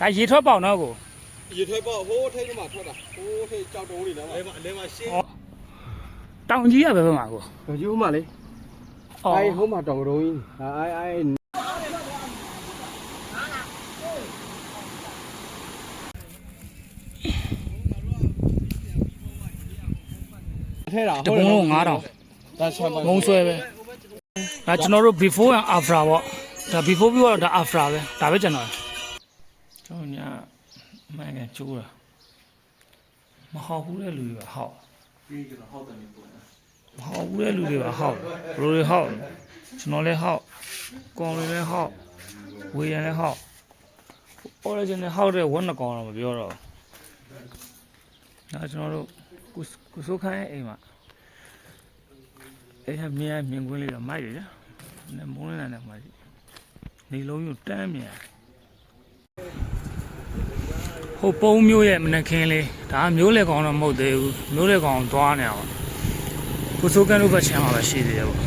ဒါရေထွက်ပေါက်နော်ကိုရေထွက်ပေါ့ဟိုးထိတ်ကမှထွက်တာဟိုးထိတ်ကြောက်တုံးနေတယ်မှာလဲမှာရှင်းတောင်ကြီးရပဲဘယ်မှာကိုဘယ်ယူမှလေအော်အဲဟိုးမှာတောင်တုံးကြီးအဲအဲထဲတာတပုံလုံး9000ဒါဆမ်ပါငုံဆွဲပဲဒါကျွန်တော်တို့ before and after ပေါ့ဒါ before ပြီးတော့ဒါ after ပဲဒါပဲကျွန်တော် ကျွန်တော်ညာမှန်ကန်ကျိုးတာမဟောက်ဘူးတဲ့လူတွေကဟောက်ပြီးကျွန်တော်ဟောက်တယ်နေပုံမဟောက်ဘူးတဲ့လူတွေကဟောက်ဘယ်လိုတွေဟောက်ကျွန်တော်လည်းဟောက်ကောင်တွေလည်းဟောက်ဝေရန်လည်းဟောက် origin နဲ့ဟောက်တဲ့ဝက်နှစ်ကောင်တော့မပြောတော့ဘူးဒါကျွန်တော်တို့ကုကုစိုးခိုင်းရဲ့အိမ်မှာအဲ့ဒါမြင်မြင်ကွင်းလေးတော့မိုက်တယ်ကြာ။နမုန်းနေတာနဲ့မိုက်တယ်။နေလုံးယူတန်းမြင် ဟိုပုံမျိုးရဲ့မနက်ခင်းလေးဒါကမျိုးလေကောင်တော့မဟုတ်သေးဘူးမျိုးလေကောင်သွားနေတာပါကိုစိုးကန်တို့ဘက်ချမ်းမှာပဲရှိသေးတယ်ပေါ့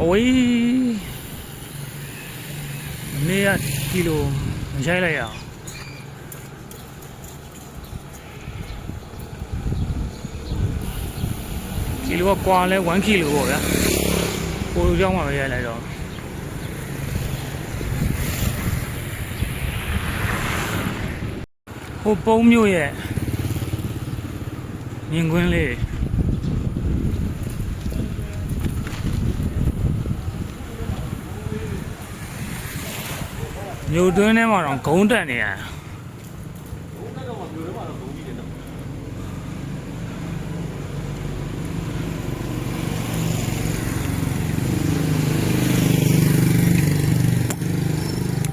အဝေးနေရကီလိုမရိုက်လိုက်ရအောင်ကီလိုကကွာလဲ1ကီလိုပေါ့ဗျာကိုလိုကြောင်းမှာပဲရိုက်လိုက်တော့ ဟိုပုံမျိုးရဲ့မြင်ကွင်းလေးမြို့တွင်းထဲမှာတော့ဂုံးတက်နေရတာ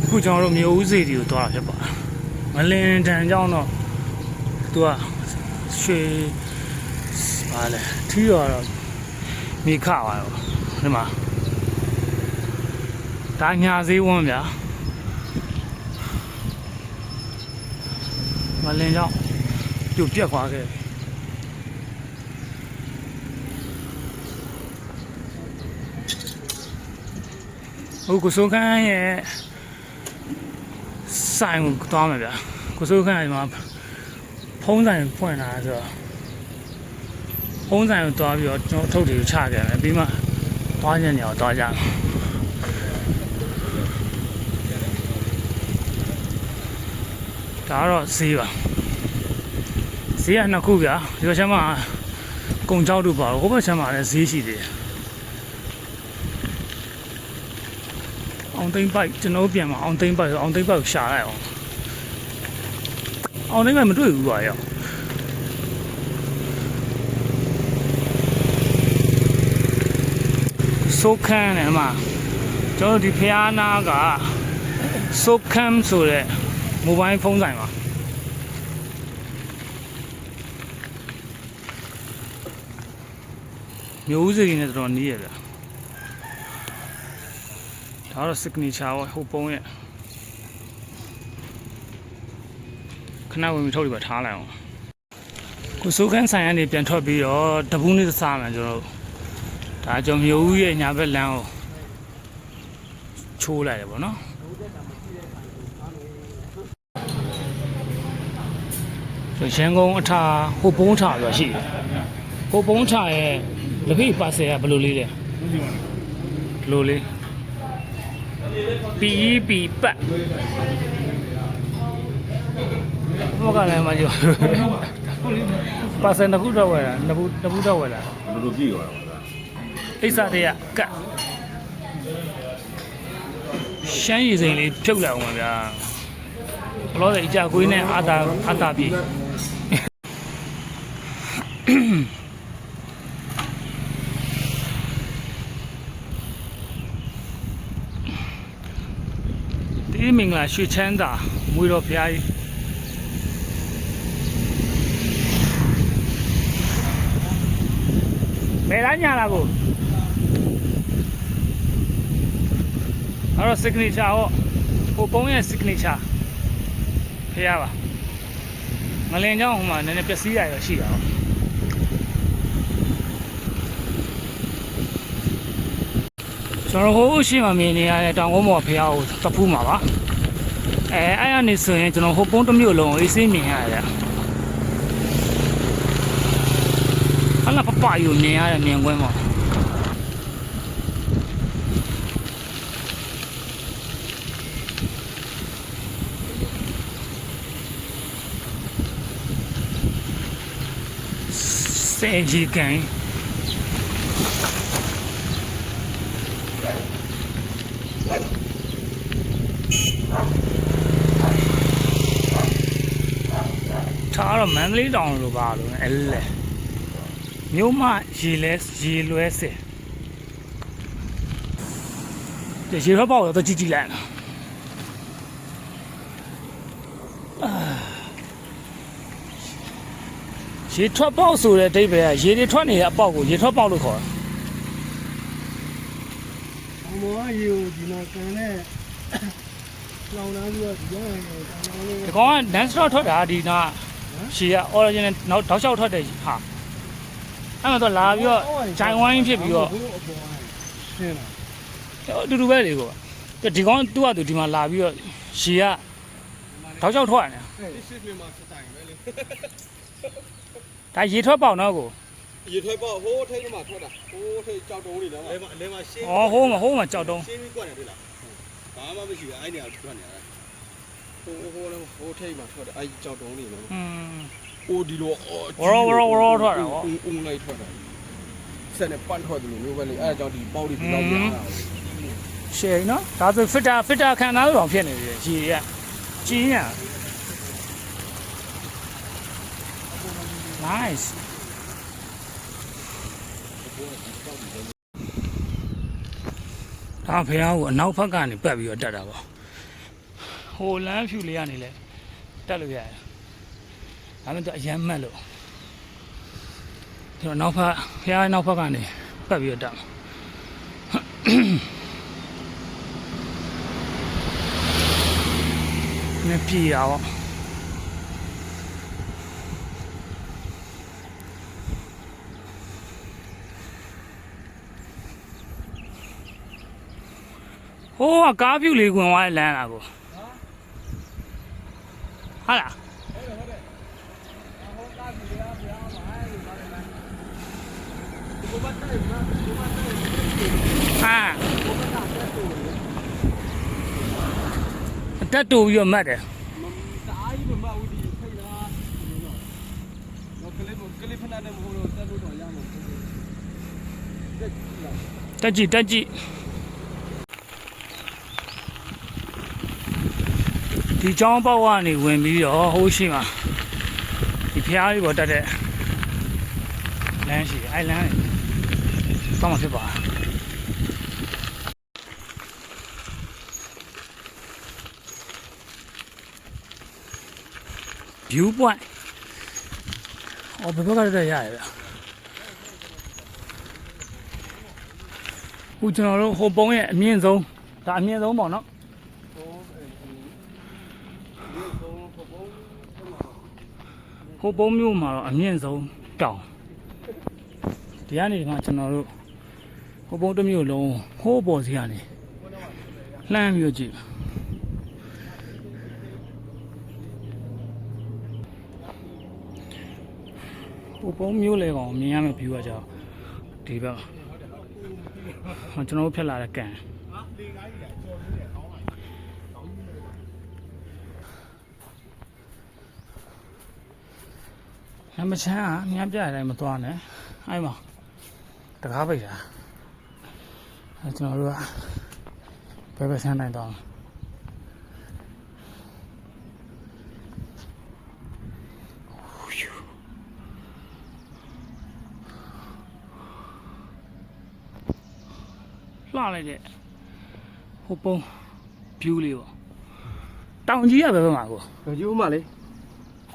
အခုကျွန်တော်တို့မြို့ဦးစီတီကိုသွားတာဖြစ်ပါတယ် မလင်တန်ကြောင်းတော့သူကရွှေပါလေထီးရတော့မိခပါတော့ဒီမှာဒါညာဈေးဝန်းဗျာမလင်ကြောင်းပြုတ်ပြက်သွားခဲ့ပြီဟိုကိုစိုးခန်းရဲ့ ဆိုင်ကိုသွားမှာဗျာကိုစိုးခန်းကဒီမှာဖုံးဆိုင်ဖွင့်လာဆိုတော့ဖုံးဆိုင်ကိုသွားပြီးတော့ကျွန်တော်အထုပ်တွေကိုချခဲ့မယ်ပြီးမှသွားညနေအောင်သွားကြမယ်ဒါကတော့ဈေးပါဈေးကနှစ်ခုဗျာဒီဘက်ချမ်းမှာကုံကြောက်တို့ပါတော့ဟိုဘက်ချမ်းမှာလည်းဈေးရှိသေးတယ် အောင်သိမ့်ပိုက်ကျွန်တော်ပြန်မှာအောင်သိမ့်ပိုက်ဆိုအောင်သိမ့်ပိုက်ကိုရှာလိုက်အောင်အောင်သိမ့်ပိုက်မတွေ့ဘူးပါရောဆိုခန်းနဲ့အမကျွန်တော်တို့ဒီဖျားနာကဆိုခန်းဆိုတဲ့မိုဘိုင်းဖုန်းဆိုင်ပါမျိုးဦးစီနဲ့တော်တော်နီးရဗျာ ဒါတော့ signature ဟောဟိုပုံရဲ့ခဏဝင်ပြီးထုတ်ပြီးပါထားလိုက်အောင်ကိုစိုးခန်းဆိုင်ကနေပြန်ထွက်ပြီးတော့တပူးလေးစားမယ်ကျွန်တော်တို့ဒါကြောင့်မျိုးဦးရဲ့ညာဘက်လမ်းကိုချိုးလိုက်တယ်ပေါ့နော်ဆိုရန်ကုန်အထာဟိုပုံးထာဆိုတာရှိတယ်ဟိုပုံးထာရဲ့လက်ဖိပါဆယ်ကဘယ်လိုလေးလဲဘယ်လိုလေး ပီပီပတ်ဘောကလည်းမကြောက်ပါစံတစ်ခုတော့ဝယ်တာနှစ်ခုနှစ်ခုတော့ဝယ်တာဘယ်လိုကြည့်ရအောင်လဲအိစ္ဆတရကတ်ရှမ်းရည်စိန်လေးဖြုတ်လိုက်အောင်ပါဗျာဘလို့လဲအကြကွေးနဲ့အာသာအာသာပြီ ဒီမင်္ဂလာရွှေချမ်းသာမွေတော်ဖျားကြီးဘယ်လားညာလားကိုအဲ့တော့ signature ဟောဟိုပုံးရဲ့ signature ဖျားပါမလင်ကြောင်းဟိုမှာနည်းနည်းပျက်စီးရရရှိတာဟောကျွန်တော်ဟိုရှိမှမြင်နေရတဲ့တောင်ကုန်းပေါ်ဖျားကိုတပူးမှာပါ အဲအဲ့ကနေဆိုရင်ကျွန်တော်ဟိုပုံးတစ်မျိုးလုံးကိုအေးဆေးမြင်ရတယ်ဟာလာပပယူမြင်ရတယ်မြင်ကွင်းမှာစေကြီးက တော့မန္တလေးတောင်လိုပါလို့အဲ့လေမြို့မရေလဲရေလွဲစင်ဒီရေရပေါ့တော့ကြည့်ကြည့်လိုက်နော်ရေထွက်ပေါက်ဆိုတဲ့အဓိပ္ပာယ်ကရေတွေထွက်နေတဲ့အပေါက်ကိုရေထွက်ပေါက်လို့ခေါ်တယ်အမောရေကိုဒီမှာကန်နဲ့လောင်လာပြီးတော့ဒီရောင်းနေတယ်တောင်းလို့ဒီကောင်က non stop ထွက်တာဒီနာ ရှီက original နောက်တောက်လျှောက်ထွက်တဲ့ဟာအဲ့မှာတော့လာပြီးတော့ဂျိုင်ဝိုင်းဖြစ်ပြီးတော့ဘိုးအပေါ်ဆင်းလာအတူတူပဲလေကောဒီကောင်သူ့ဟာသူဒီမှာလာပြီးတော့ရှီကတောက်လျှောက်ထွက်နေဒီစစ်တွေမှာစတိုင်ပဲလေဒါရေထွက်ပေါက်နော်ကိုရေထွက်ပေါ့ဟိုးထိတ်မှာထွက်တာဟိုးထိတ်ကြောက်တုံးနေတယ်မှာအလဲမှာရှင်းဩဟိုးမှာဟိုးမှာကြောက်တုံးရှင်းပြီးကွက်နေတွေ့လားဘာမှမရှိဘူးအဲ့နေရာထွက်နေတာ ဟိုးဟိုးလည်းဟိုးထိတ်မှာထွက်တယ်အဲ့ကြောက်တုံးနေတယ်อืม အိုဒီလိုအော်ဝရောဝရောဝရောထွက်တာဗောအုံအုံလိုက်ထွက်တာဆက်နဲ့ပန့်ထွက်တယ်လို့မျိုးပဲလေအဲ့ဒါကြောင့်ဒီပေါက်တွေဒီလောက်ရတာရှယ်နော်ဒါဆို fitter fitter ခံသားလို့တော့ဖြစ်နေပြီရေကကြီးညာ nice ဒါဖះကိုအနောက်ဘက်ကနေပတ်ပြီးတော့တက်တာပေါ့ ဟိုလမ်းဖြူလေးကနေလဲတက်လို့ရတယ်ဒါပေမဲ့သူအရမ်းမှတ်လို့ဒီတော့နောက်ဘက်ဖះနောက်ဘက်ကနေပတ်ပြီးတော့တက်မှာမပြေရအောင်ဟိုကကားဖြူလေးဝင်သွားတဲ့လမ်းလားကို ဟာလားဟာတက်တူပြီးတော့မှတ်တယ်တအားကြီးမမဦးဒီဖိတ်လားတော့ကလစ်ကလစ်ဖနာနဲ့မဟုတ်တော့တက်လို့တော့ရမှာတက်ကြည့်လားတက်ကြည့် တက်ကြည့်ဒီချောင်းပေါက်ကနေဝင်ပြီးတော့ဟိုးရှိမှာဒီဖျားလေးပေါ်တက်တဲ့လမ်းရှိတယ်အဲ့လမ်းတော့မှဖြစ်ပါ view point အော်ဘယ်ဘက်ကတက်ရရလဲခုကျွန်တော်တို့ဟိုပုံးရဲ့အမြင့်ဆုံးဒါအမြင့်ဆုံးပေါ့နော် ဟိုပုံးမျိုးမှာတော့အမြင့်ဆုံးတောင်ဒီကနေဒီမှာကျွန်တော်တို့ဟိုပုံးတစ်မျိုးလုံးဟိုးပေါ်စီကနေလှမ်းပြီးတော့ကြည့်ဟိုပုံးမျိုးလေကောင်မြင်ရမယ့် view ကကြောင့်ဒီဘက်ဟောကျွန်တော်တို့ဖြတ်လာတဲ့ကန် မချမ်းကညပြရတိုင်းမသွားနဲ့အဲ့မှာတကားပိတ်တာအဲကျွန်တော်တို့ကဘယ်ဘက်ဆန်းတိုင်းသွားလှလိုက်တဲ့ဟိုပုံး view လေးပေါ့တောင်ကြီးကဘယ်ဘက်မှာကိုတော့ကျိုးမလေး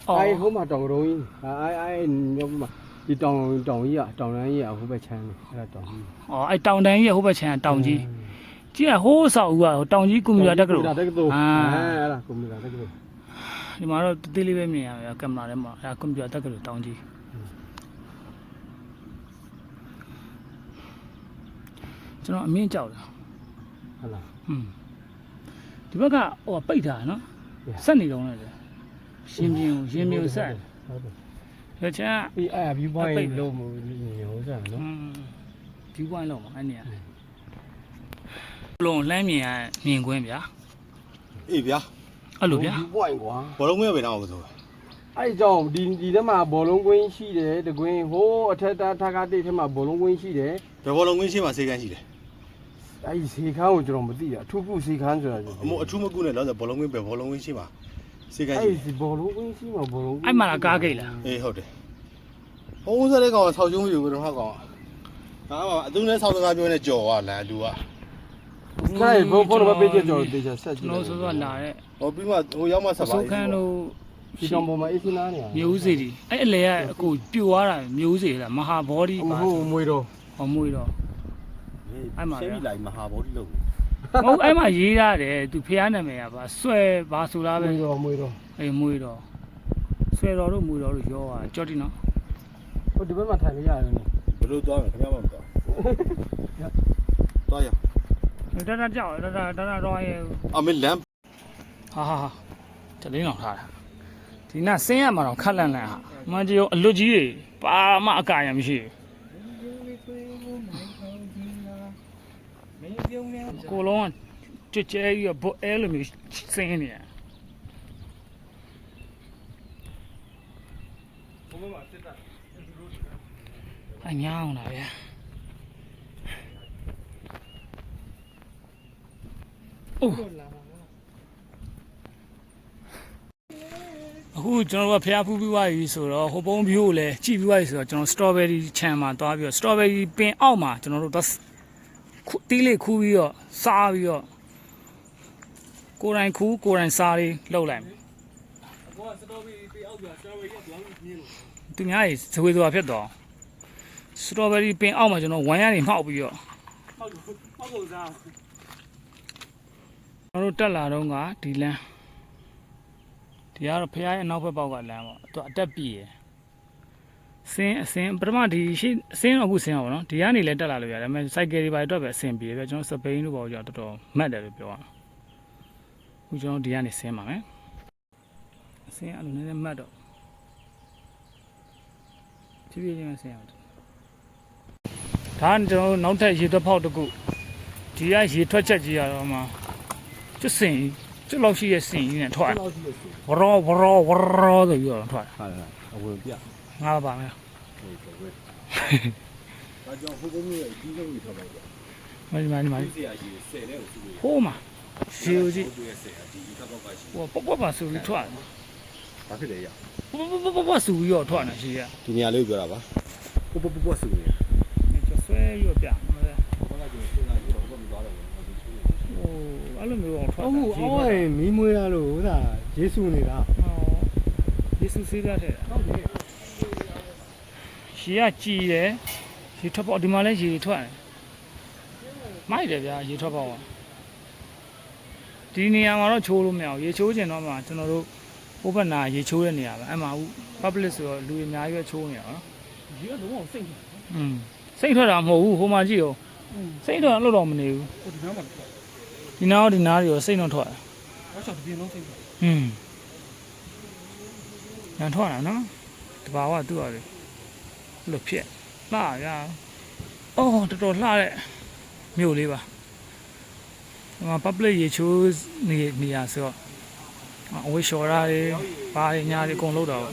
အဲ့ဟိုမှာတောင်တုံးကြီးအဲ့အဲ့မျိုးမှာဒီတောင်တောင်ကြီးอ่ะတောင်တန်းကြီးอ่ะဟိုဘက်ချမ်းအဲ့ဒါတောင်ကြီး อ๋อไอ้တောင်တန်းကြီးရဲ့ဟိုဘက်ခြမ်းကတောင်ကြီးကြည့်ရဟိုးဆောက်ဦးကဟိုတောင်ကြီးကွန်ပျူတာတက်ကလို့ တက်ကလို့ အာ အဲ့ဒါကွန်ပျူတာတက်ကလို့ ဒီမှာတော့တေးလေးပဲမြင်ရမယ်ကင်မရာထဲမှာအဲကွန်ပျူတာတက်ကလို့တောင်ကြီးကျွန်တော်အမြင့်ကြောက်တယ် ဟုတ်လား ဟွန်း ဒီဘက်ကဟိုပိတ်တာနော်ဆက်နေတော့လေ ရှင်ပြင်းကိုရှင်ပြင်းကိုဆက်ဟုတ်တယ်ရချမ်းအေးအဲ့ဘီပွိုင်းပိတ်ပဲလုံးမဟိုစားနော်อืมဒီပွိုင်းလောက်မှာအဲ့နေရလုံးလှမ်းမြင်ရမြင်ကွင်းဗျာအေးဗျာအဲ့လိုဗျာဘီပွိုင်းကွာဘောလုံးဝင်ပဲတော့မဆိုအဲ့ကြောင့်ဒီဒီထဲမှာဘောလုံးကွင်းရှိတယ်တကွင်းဟိုးအထက်တာထကားတိတ်ထဲမှာဘောလုံးကွင်းရှိတယ်ဘယ်ဘောလုံးဝင်ရှင်းမှာစေကန်းရှိတယ်အဲ့ဒီစီခန်းကိုကျွန်တော်မသိတာအထူးခုစီခန်းဆိုတာအမို့အထူးမကူနဲ့တော့ဘောလုံးဝင်ပဲဘောလုံးဝင်ရှင်းမှာ စေကန်းရှိအဲ့တယ်ဒီဘောလုံးကွင်းရှိမှာဘောလုံးအဲ့မှာလားကားဂိတ်လားအေးဟုတ်တယ်ဟိုးစားတဲ့ကောင်ဆောက်ကျုံးယူကတော့ဟောက်ကောင်ဟာမအသူနဲ့ဆောက်စကားပြောနေကြော်သွားလန်လူကခိုင်ဘောဘောတော့ပေးချက်ကြော်တေချာဆက်ကြကျွန်ည့်တော်ဆိုတော့လာတဲ့ဟိုပြီးမှဟိုရောက်မှဆက်ပါစုခန်းတို့ဒီကောင်ပေါ်မှာအေးစင်းနားနေရမျိုးစေတီအဲ့အလေကအကိုပြိုသွားတာမျိုးစေလားမဟာဘောဒီပါဟိုမွေတော့ဟောမွေတော့အဲ့မှာဗျာရှင်းပြီလိုက်မဟာဘောဒီလို့ မဟုတ်အဲ့မှာရေးရတယ်သူဖះနာမည်ကပါဆွဲပါဆိုလားမွေပဲတော့မွေတော့အေးမွေတော့ဆွဲတော်တို့မွေတော်တို့ရောတာကြောက်တိနော်ဟိုဒီဘက်မှာထိုင်လို့ရတယ်နော်ဘယ်လိုသွားမလဲခင်ဗျားမမသွားသွားရတတကြောက်တတတတတော့ရဲ့အမေလမ်းဟာဟာဟာတလင်းအောင်ထားတာဒီနာဆင်းရမှာတော့ခက်လန့်လန့်ဟာမန်ကြီးရောအလွတ်ကြီးတွေပါမအကာရမရှိဘူး ကိုလုံးကကြွကြဲကြီးကဘအဲလိုမျိုးစင်းနေရအညာအောင်လားဗျာအိုးအခုကျွန်တော်တို့ကဖျားဖူးပြီးသွားပြီဆိုတော့ဟိုပုံးပြိုးကိုလည်းကြည့်ပြီးသွားပြီဆိုတော့ကျွန်တော် strawberry ခြံမှာသွားပြီးတော့ strawberry ပင်အောက်မှာကျွန်တော်တို့ တော့ခူတီးလေးခူးပြီးတော့စားပြီးတော့ကိုယ်တိုင်ခူးကိုယ်တိုင်စားလေးလှုပ်လိုက်မယ်သူများကြီးဇဝေဇဝါဖြစ်သွားအောင် strawberry ပင်အောက်မှာကျွန်တော်ဝမ်းရနေမှောက်ပြီးတော့ကျွန်တော်တို့တက်လာတော့ကဒီလမ်းဒီကတော့ဖះရဲ့အနောက်ဘက်ပေါက်ကလမ်းပေါ့သူအတက်ပြည့်ရယ် စင်းအစင်းပထမဒီရှိအစင်းတော့အခုစင်းအောင်ပေါ့နော်ဒီကနေလည်းတက်လာလို့ရတယ်ဒါပေမဲ့စိုက်ကယ်တွေပါအတွက်ပဲအစင်းပြေပဲကျွန်တော်စပိန်တို့ပေါ့ကြောတော်တော်မတ်တယ်လို့ပြောရအောင်အခုကျွန်တော်ဒီကနေစင်းပါမယ်အစင်းအဲ့လိုနည်းနည်းမတ်တော့ဖြည်းဖြည်းချင်းစင်းအောင်ဒါကကျွန်တော်တို့နောက်ထပ်ရေထွက်ဖောက်တစ်ခုဒီကရေထွက်ချက်ကြီးရတော့မှကျွတ်စင်ကျွတ်လောက်ရှိရဲ့စင်ကြီးနဲ့ထွက်လောက်ရှိရရှိဝရောဝရောဝရောဆိုပြီးတော့ထွက်ဟာလားအဝင်ပြ ငါပါမယ်ဒါကြောင့်ဟိုကုန်းကြီးရဲ့ကြီးဆုံးကြီးထွက်ပါတော့မဒီမှာဒီမှာဒီစရာကြီးဆယ်တဲ့ကိုစုလို့ဟိုးမှာရှေးဦးကြီးဟိုရဲ့ဆရာဒီထပ်တော့ကရှိဟိုပေါ့ပေါ့ပါဆိုပြီးထွက်ဘာဖြစ်လဲရပေါ့ပေါ့ပေါ့ပေါ့ဆိုပြီးတော့ထွက်နေရှေးကဒီနေရာလေးကိုပြောတာပါပပပပဆူနေကျဆွဲရွပြမှာလေဘာကကျစဉ်းစားကြည့်တော့ဘာမသွားတော့ဘူးဟိုအဲ့လိုမျိုးအောင်ထွက်အော်ဟုတ်အော်ရင်မီးမွေးရလို့ဟိုဒါယေစုနေတာဟောယေစုစေးရတဲ့ဟုတ်တယ် ရှေးကကြည်တယ်ရေထွက်ပေါ့ဒီမှာလည်းရေထွက်တယ်မိုက်တယ်ဗျာရေထွက်ပေါ့ဒီနေရာမှာတော့ချိုးလို့မရဘူးရေချိုးကျင်တော့မှကျွန်တော်တို့ဟိုဘက်နာရေချိုးတဲ့နေရာပဲအဲ့မှာ public ဆိုတော့လူအများကြီးပဲချိုးနေရအောင်နော် ဒီကတော့စိတ်ဟ อืมစိတ်ထွက်တာမဟုတ်ဘူးဟိုမှာကြည့်ရောစိတ်ထွက်တာလို့တော့မနေဘူး ိုဒီနားမှာ ဒီနားရောဒီနားရောစိတ်တော့ထွက်တာ တော့ချက်ပြင်းလုံးစိတ် อืมညံထွက်တာနော်တဘာဝသူ့ရတယ်အဲ့ လိုဖြစ်လှရအော်တော်တော်လှတဲ့မြို့လေးပါဟိုမှာ public ရေချိုးနေနေရဆိုတော့အဝေးလျှော်တာတွေဘာတွေညာတွေအကုန်လုပ်တော့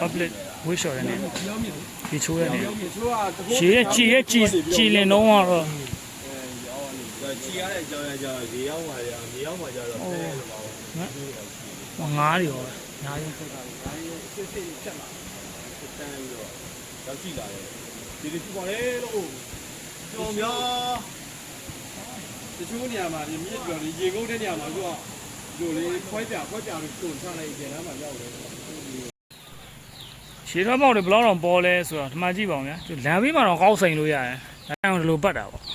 public ဝေးလျှော်တဲ့နေရေချိုးတဲ့နေသူကရေရဲ့ကြည်ရဲ့ကြည်ကြည်လင်တော့ကတော့ချီရတဲ့အကြောင်းအရာရေရောက်ပါရမြေရောက်ပါကြတော့ ဆဲလို့ပါဘူးငါးတွေရောညာရင်စစ်စစ်ချက်လာတန်းပြီးတော့ရောက်ကြည့်လာတယ်ဒီလိုပြပါလေလို့ကြော်များတချို့နေရာမှာမြစ်ပြော်ရေငုပ်တဲ့နေရာမှာသူကဒီလိုလေးခွဲပြခွဲပြပြီးတုံချလိုက်ကြတယ်မှာရောက်တယ်ရှည်ထွက်ပေါက်တွေဘယ်လောက်တော့ပေါ်လဲဆိုတော့ဒီမှာကြည့်ပါဦးဗျာလမ်းဘေးမှာတော့ကောက်ဆိုင်လို့ရတယ်ဒါကြောင့်ဒီလိုပတ်တာပေါ့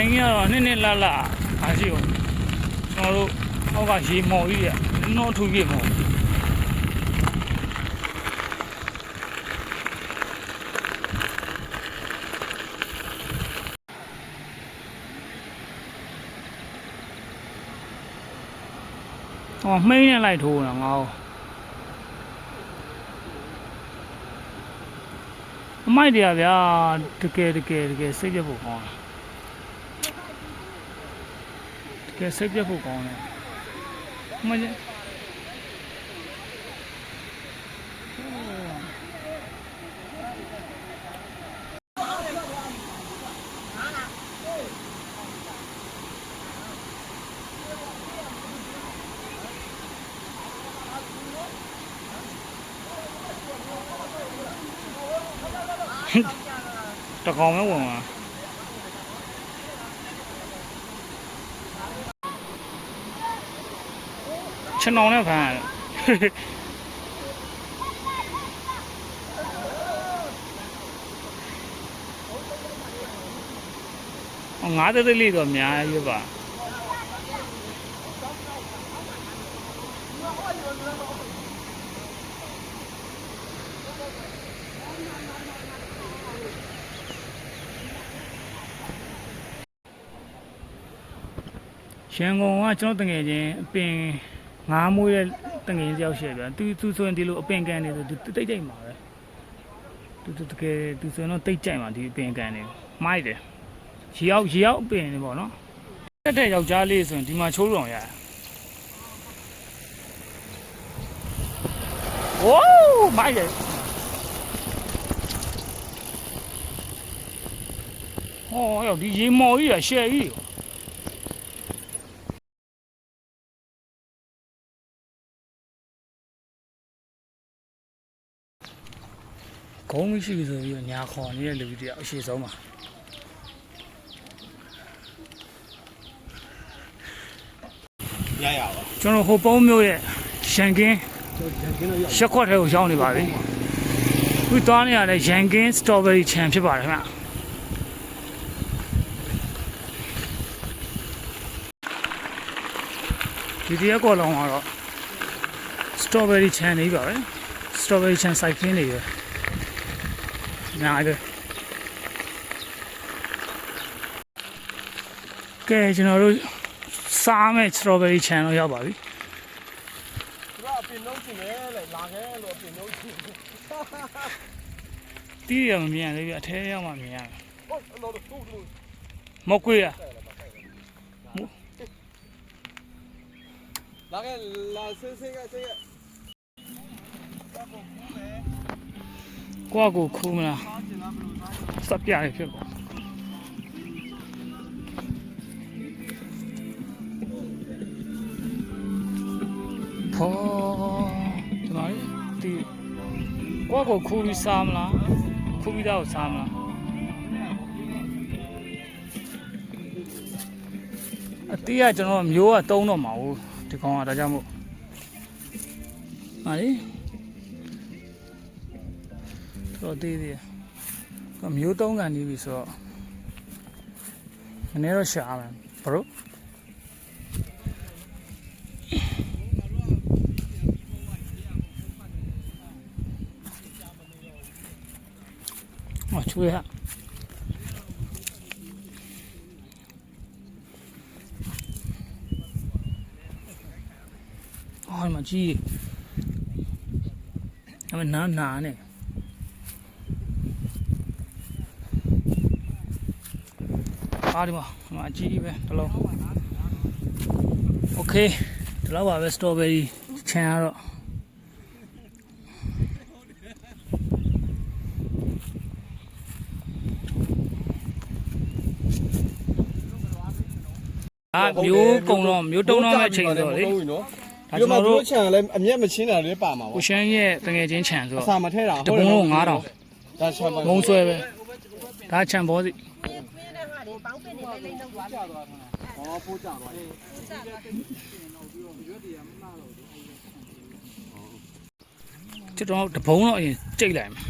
ကန်ကြီးကတော့နှစ်နှစ်လလအားရှိအောင်ကျွန်တော်တို့အောက်ကရေမော်ကြီးရနော်ထူပြည့်မော်ဟောမှိန်းနဲ့လိုက်ထိုးတာငါ့အမိုက်တရားဗျာတကယ်တကယ်တကယ်စိတ်ပြတ်ဖို့ကောင်းတယ်တ ကယ်စိတ်ပြတ်ဖို့ကောင်းတယ်မင်းတကောင်မဲဝင်သွား ခြံအောင်နဲ့ဖမ်းရတယ်ဟောငါးတည်းလေးတော့အများကြီးပါရန်ကုန်ကကျွန်တော်တငယ်ချင်းအပင် ငါးမွေးတဲ့တငယ်ချင်းတယောက်ရှိတယ်ဗျာသူသူဆိုရင်ဒီလိုအပင်ကန်နေဆိုသူတိတ်တိတ်မှာပဲသူသူတကယ်သူဆိုရင်တော့တိတ်ကြိုက်မှာဒီအပင်ကန်နေမိုက်တယ်ရေရောက်ရေရောက်အပင်နေပေါ့နော်တက်တဲ့ယောက်ျားလေးဆိုရင်ဒီမှာချိုးလောင်ရတယ်ဝိုးမိုက်တယ်ဟောရောက်ဒီရေမော်ကြီးရရှယ်ကြီး ဂုံးမရှိဆိုပြီးတော့ညာခေါ်နေတဲ့လူကြီးတယောက်အရှိဆုံးပါရရပါကျွန်တော်ဟိုပုံးမျိုးရဲ့ရန်ကင်းရန်ကင်းတော့ရောက်ရက်ခွက်ထဲကိုရောက်နေပါပြီခုသွားနေရတဲ့ရန်ကင်းစတော်ဘယ်ရီခြံဖြစ်ပါတယ်ခင်ဗျဒီတရက်ကောလောင်ကတော့စတော်ဘယ်ရီခြံနေပါပဲစတော်ဘယ်ရီခြံစိုက်ခင်းနေရ ညာတယ်ကဲကျွန်တော်တို့စားမဲ့စတော်ဘယ်ရီခြံတော့ရောက်ပါပြီသူကအပင်လုံးချင်တယ်လေလာခဲ့လို့အပင်လုံးချင်တီးရမမြင်သေးဘူးအထဲရောက်မှမြင်ရတယ်ဟုတ်တော့တူတူမကွေးရလာခဲ့လာဆင်းဆင်းကဆင်း ကကိုယ့်ကိုခူးမလားစပ်ပြရဖြစ်ပါဖောဒီမှာလေဒီကိုယ့်ကိုခူးပြီးစားမလားခူးပြီးတော့စားမလားအတီးကကျွန်တော်မျိုးကတုံးတော့မှာဟုတ်ဒီကောင်ကဒါကြောင့်မို့ဟာလေ တော့သေးသေးတယ်ကမျိုးသုံးကန်နေပြီဆိုတော့နည်းတော့ရှာမယ်ဘရိုအော်ချွေးဟာအော်ဒီမကြီးအမနာနာနဲ့ အားဒီမှာဒီမှာအကြီးကြီးပဲတစ်လုံး Okay ဒီလောက်ပါပဲ strawberry ခြံရတော့အာမျိုးကုံတော့မျိုးတုံးတော့မဲ့ချိန်တော့လေဒါကျွန်တော်တို့ခြံလည်းအမျက်မချင်းတာလည်းပါမှာပါကိုရှမ်းရဲ့တငယ်ချင်းခြံဆိုတော့အစာမထဲတာဟုတ်တယ်တပုံးတော့9000ဒါခြံပါငုံဆွဲပဲဒါခြံဘောစီ ဟောပိုးကြသွားတယ်ကျွန်တော်တပုံတော့အရင်ကြိတ်လိုက်မယ်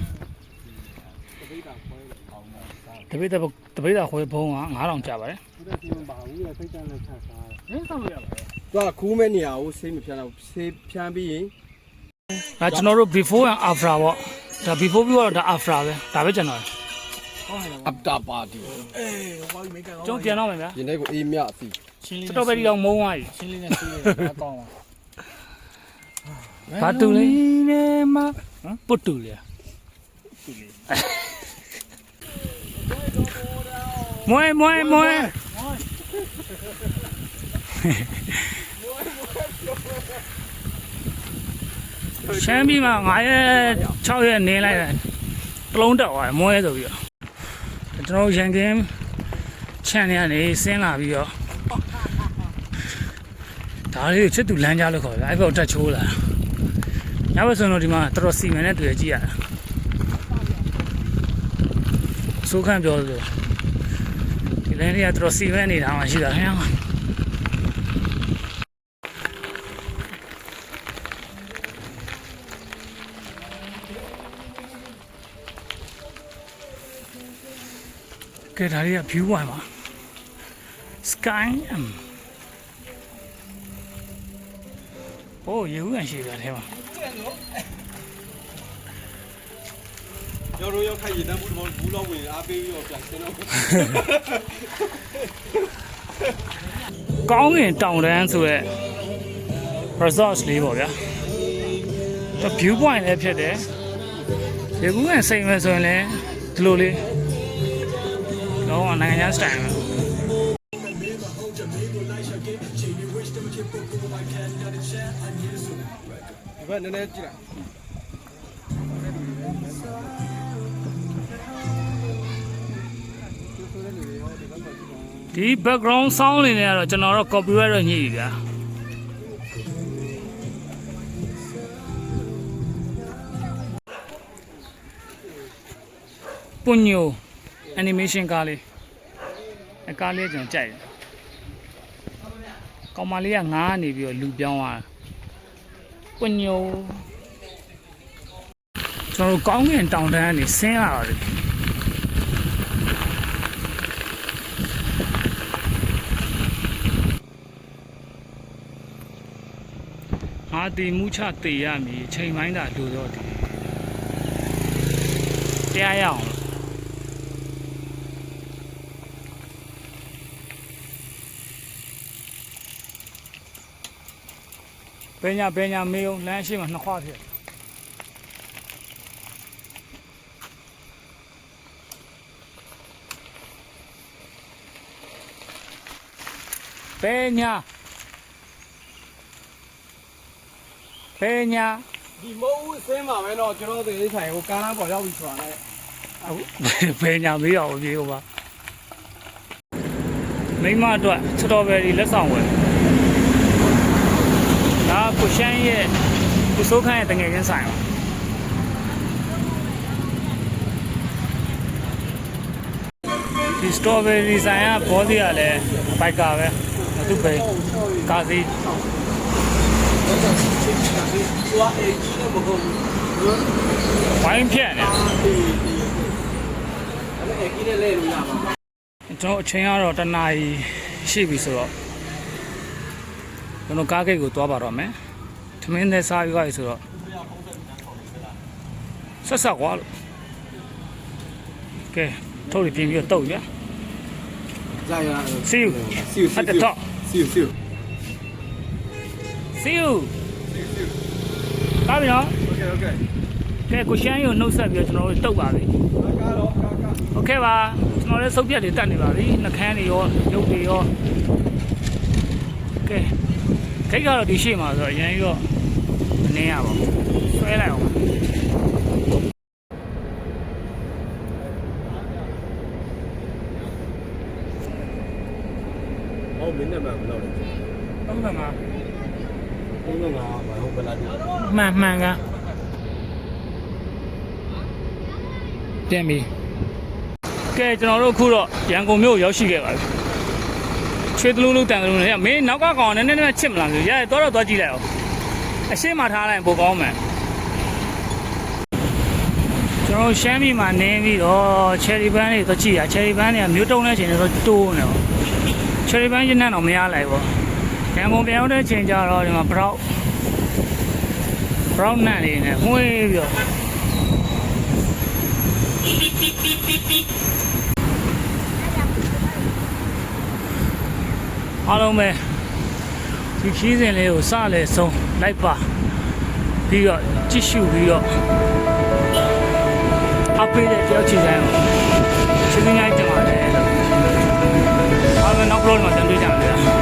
တပိတ်တတပိတ်တခွဲဘုံက9000ကျပါတယ်နဲ့စိတ်တန်းနဲ့ချစားတယ်ရင်းဆောင်လို့ရပါလားသူကခူးမဲ့နေရာကိုဆေးမဖြန်းတော့ဆေးဖြန်းပြီးရင်ဒါကျွန်တော်တို့ before and after ပေါ့ဒါ before ပြီးတော့ဒါ after ပဲဒါပဲကျွန်တော် အပတာပါတီအေးဟောဒီမိတ်ကကျွန်တော်ပြန်တော့မယ်ဗျာဒီနေ့ကိုအေးမြအစီချင်းလေးစတော်ဘယ်ရီတော့မုံသွားပြီချင်းလေးနဲ့စီးတယ်ဘာကောင်းပါဘာတူလဲပုတ်တူလေမွဲမွဲမွဲရှမ်းပြည်မှာ9ရက်6ရက်နေလိုက်တယ်တလုံးတက်သွားတယ်မွဲဆိုပြီးတော့ ကျွန်တော်တို့ရန်ကင်းခြံနေကနေဆင်းလာပြီးတော့ဒါလေးကိုချစ်သူလမ်းကြားလို့ခေါ်တယ်အဲ့ဘက်ကိုတက်ချိုးလာညဘက်ဆိုတော့ဒီမှာတော်တော်စီမံနဲ့တွေ့ကြည့်ရတာဆိုးခန့်ပြောလို့ဒီလမ်းလေးကတော်တော်စီမံနေတာမှရှိတာဟဲ့ ကဲဒါလေးက view one ပါ sky um โอ้ရေဦးရရှိတာထဲမှာကျွန်တော်ရောက်ခိုက်ရတဲ့ဘူးတော့ဘူးတော့ဝင်အားပေးပြီးတော့ပြန်ကျွန်တော်ကောင်းကင်တောင်တန်းဆိုရက် resource လေးပေါ့ဗျာတော့ view point လည်းဖြစ်တယ်ရေဦးရစိတ်မဲ့ဆိုရင်လည်းဒီလိုလေး တော့နိုင်ငံခြား style ပဲဒီဘက်နည်းနည်းကြည့်လိုက်ဒီ background sound တွေနဲ့ကတော့ကျွန်တော်တော့ copyright တော့ညှိပြီဗျာပွညို animation ကားလေး အကားလေးကျွန်တော်ကြိုက်တယ်ကောင်မလေးကငားနေပြီးတော့လူပြောင်းသွားတာပွညိုကျွန်တော်တို့ကောင်းကင်တောင်တန်းကနေဆင်းလာတယ်ငါတီမှုချတေရမည်ချိန်ပိုင်းသာလူတော့ဒီတရားရအောင် ဘယ်ညာဘယ်ညာမေးအောင်လမ်းရှိမှနှစ်ခွဖြစ်ဘယ်ညာဘယ်ညာဒီမုံဦးဆင်းမှာပဲတော့ကျွန်တော်တို့ဒီဆိုင်ကိုကားလမ်းပေါ်ရောက်ပြီဆိုတာနဲ့ဘယ်ညာမေးအောင်ပြေးဟိုပါမိမအတွက်စတော်ဘယ်ရီလက်ဆောင်ဝယ်ဒါ ကိုရှမ်းရဲ့ကိုစိုးခန့်ရဲ့တငယ်ချင်းဆိုင်ပါဒီစတော်ဘယ်ရီဆိုင်ကဘောစီကလည်းဘိုက်ကာပဲသူ့ပဲကာစီသူကအေကြီးနဲ့မဟုတ်ဘူးဝိုင်းဖြတ်နေအဲ့အေကြီးနဲ့လဲလို့ရမှာကျွန်တော်အချိန်ကတော့တနာရီရှိပြီဆိုတော့ကျွန်တော်ကားဂိတ်ကိုသွားပါတော့မယ် ထမင်းနဲ့စားပြီးသွားပြီဆိုတော့ဆက်ဆက်ကွာလို့ကဲထုတ်ပြီးပြင်ပြီးတော့တုတ်ရဇာရ See you See you at the top See you See you See you ကားပြီနော် Okay okay ကဲကိုရှမ်းရုံနှုတ်ဆက်ပြီးတော့ကျွန်တော်တို့တုတ်ပါပြီကားတော့ကားကား Okay ပါကျွန်တော်လည်းစုပ်ပြက်တွေတက်နေပါပြီနှကန်းတွေရောရုပ်တွေရောကဲ ခိတ်ကတော့ဒီရှိမှာဆိုတော့ရန်ပြီးတော့မနေရပါဘူးဆွဲလိုက်အောင်ဟောမင်းနဲ့မှဘယ်လောက်လဲသုံးသမား35ဘာဟုတ်ပလားဒီမှန်မှန်ကပြန်ပြီကဲကျွန်တော်တို့အခုတော့ရန်ကုန်မြို့ရောက်ရှိခဲ့ပါပြီ ချွေးတလူးလူတန်တလူးနဲ့မင်းနောက်ကကောင်နည်းနည်းနည်းချစ်မလားဆိုရဲတော့တော့သွားကြည့်လိုက်အောင်အရှိမထားလိုက်ပိုကောင်းမယ်ကျွန်တော်ရှမ်းပြည်မှာနေပြီးတော့ချယ်ရီပန်းတွေသွားကြည့်ရချယ်ရီပန်းတွေကမြို့တုံးတဲ့အချိန်တွေတော့တိုးနေတော့ချယ်ရီပန်းရင်းနှံ့တော့မရလိုက်ဘူးရန်ကုန်ပြန်ရောက်တဲ့ချိန်ကျတော့ဒီမှာဘရောက်ဘရောက်နှံ့လေးနဲ့မှုေးပြီးတော့ အားလုံးပဲဒီခီးစဉ်လေးကိုစလဲဆုံးလိုက်ပါပြီးတော့ကြည့်ရှုပြီးတော့အပေးတဲ့တယောက်ချီတိုင်းကိုကျေးဇူးများတင်ပါတယ်လို့အားလုံးနောက်ဘလော့မှာပြန်တွေ့ကြမယ်